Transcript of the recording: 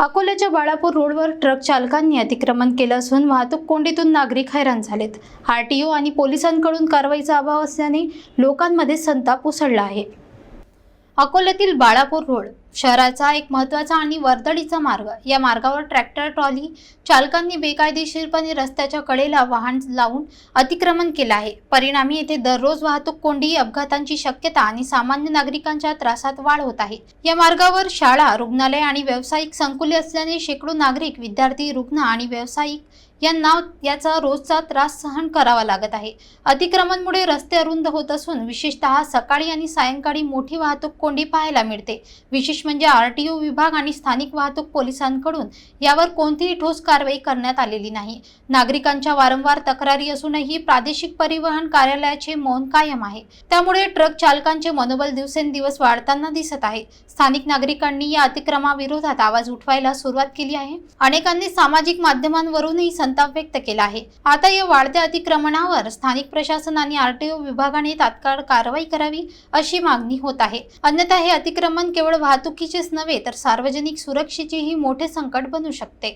अकोल्याच्या बाळापूर रोडवर ट्रक चालकांनी अतिक्रमण केलं असून वाहतूक कोंडीतून नागरिक हैराण झालेत. आर टी ओ आणि पोलिसांकडून कारवाईचा अभाव असल्याने लोकांमध्ये संताप उसळला आहे. अकोल्यातील बाळापूर रोड शहराचा एक महत्त्वाचा आणि वर्दळीचा मार्ग. या मार्गावर ट्रॅक्टर ट्रॉली चालकांनी बेकायदेशीरपणे रस्त्याच्या कडेला वाहन लावून अतिक्रमण केलं आहे. परिणामी येथे दररोज वाहतूक कोंडी अपघातांची शक्यता आणि सामान्य नागरिकांच्या त्रासात वाढ होत आहे. या मार्गावर शाळा रुग्णालय आणि व्यावसायिक संकुले असल्याने शेकडो नागरिक विद्यार्थी रुग्ण आणि व्यावसायिक यांना याचा रोजचा त्रास सहन करावा लागत आहे. अतिक्रमणमुळे रस्ते अरुंद होत असून विशेषतः सकाळी आणि सायंकाळी मोठी वाहतूक कोंडी पाहायला मिळते. विशेष म्हणजे आरटीओ विभाग आणि स्थानिक वाहतूक पोलिसांकडून यावर कोणतीही ठोस कारवाई करण्यात आलेली नाही. नागरिकांच्या वारंवार तक्रारी असूनही प्रादेशिक परिवहन कार्यालयाचे मौन कायम आहे. त्यामुळे ट्रक चालकांचे मनोबल दिवसेंदिवस वाढताना दिसत आहे. स्थानिक नागरिकांनी या अतिक्रमाविरोधात आवाज उठवायला सुरुवात केली आहे. अनेकांनी सामाजिक माध्यमांवरूनही संताप व्यक्त केला आहे. आता या वाढत्या अतिक्रमणावर स्थानिक प्रशासन आणि आरटीओ विभागाने तात्काळ कारवाई करावी अशी मागणी होत आहे. अन्यथा हे अतिक्रमण केवळ वाहतूक चुकीचेच नव्हे तर सार्वजनिक सुरक्षेचेही मोठे संकट बनू शकते.